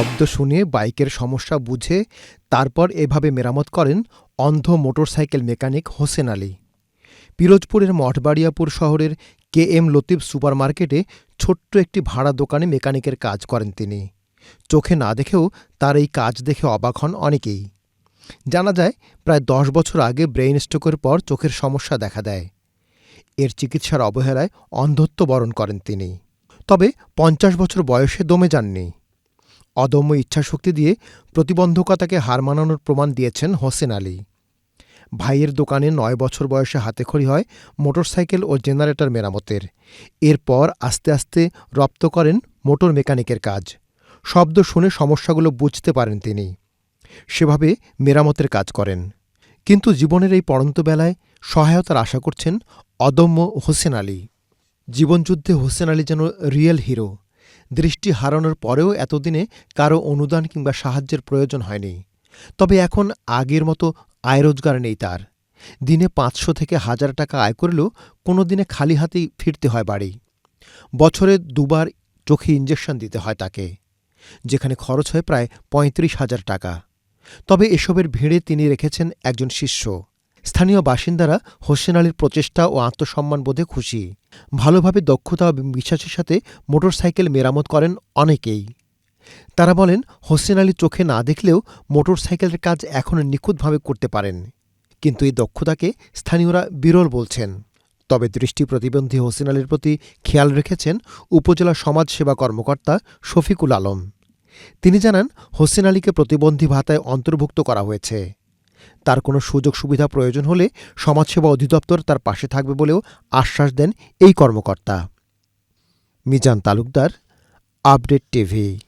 শব্দ শুনে বাইকের সমস্যা বুঝে তারপর এভাবে মেরামত করেন অন্ধ মোটরসাইকেল মেকানিক হোসেন আলী। পিরোজপুরের মঠবাড়িয়াপুর শহরের কে এম লতিফ সুপার মার্কেটে ছোট্ট একটি ভাড়া দোকানে মেকানিকের কাজ করেন তিনি। চোখে না দেখেও তার এই কাজ দেখে অবাক হন অনেকেই। জানা যায়, প্রায় দশ বছর আগে ব্রেইন স্ট্রোকের পর চোখের সমস্যা দেখা দেয়। এর চিকিৎসার অবহেলায় অন্ধত্ব বরণ করেন তিনি। তবে পঞ্চাশ বছর বয়সে দমে যাননি। অদম্য ইচ্ছাশক্তি দিয়ে প্রতিবন্ধকতাকে হার মানানোর প্রমাণ দিয়েছেন হোসেন আলী। ভাইয়ের দোকানে নয় বছর বয়সে হাতেখড়ি হয় মোটরসাইকেল ও জেনারেটর মেরামতের। এরপর আস্তে আস্তে রপ্ত করেন মোটর মেকানিকের কাজ। শব্দ শুনে সমস্যাগুলো বুঝতে পারেন তিনি। সেভাবে মেরামতের কাজ করেন। কিন্তু জীবনের এই পড়ন্ত বেলায় সহায়তার আশা করছেন অদম্য হোসেন আলী। জীবনযুদ্ধে হোসেন আলী যেন রিয়েল হিরো। দৃষ্টি হারানোর পরেও এতদিনে কারও অনুদান কিংবা সাহায্যের প্রয়োজন হয়নি। তবে এখন আগের মতো আয় রোজগার নেই তার। দিনে পাঁচশো থেকে হাজার টাকা আয় করলেও কোনো দিনে খালি হাতেই ফিরতে হয় বাড়ি। বছরে দুবার চোখে ইঞ্জেকশন দিতে হয় তাকে, যেখানে খরচ হয় প্রায় পঁয়ত্রিশ হাজার টাকা। তবে এসবের ভিড়ে তিনি রেখেছেন একজন শিষ্য। স্থানীয় বাসিন্দারা হোসেন আলীর প্রচেষ্টা ও আত্মসম্মান বোধে খুশি। ভালোভাবে দক্ষতা ও বিশ্বাসের সাথে মোটরসাইকেল মেরামত করেন অনেকেই। তারা বলেন, হোসেন আলী চোখে না দেখলেও মোটরসাইকেলের কাজ এখনও নিখুঁতভাবে করতে পারেন। কিন্তু এই দক্ষতাকে স্থানীয়রা বিরল বলছেন। তবে দৃষ্টি প্রতিবন্ধী হোসেন আলীর প্রতি খেয়াল রেখেছেন উপজেলা সমাজসেবা কর্মকর্তা শফিকুল আলম। তিনি জানান, হোসেন আলীকে প্রতিবন্ধী ভাতায় অন্তর্ভুক্ত করা হয়েছে। তার কোনো সুযোগ সুবিধা প্রয়োজন হলে সমাজসেবা অধিদপ্তর তার পাশে থাকবে বলেও আশ্বাস দেন এই কর্মকর্তা। Mizan Talukdar, update TV.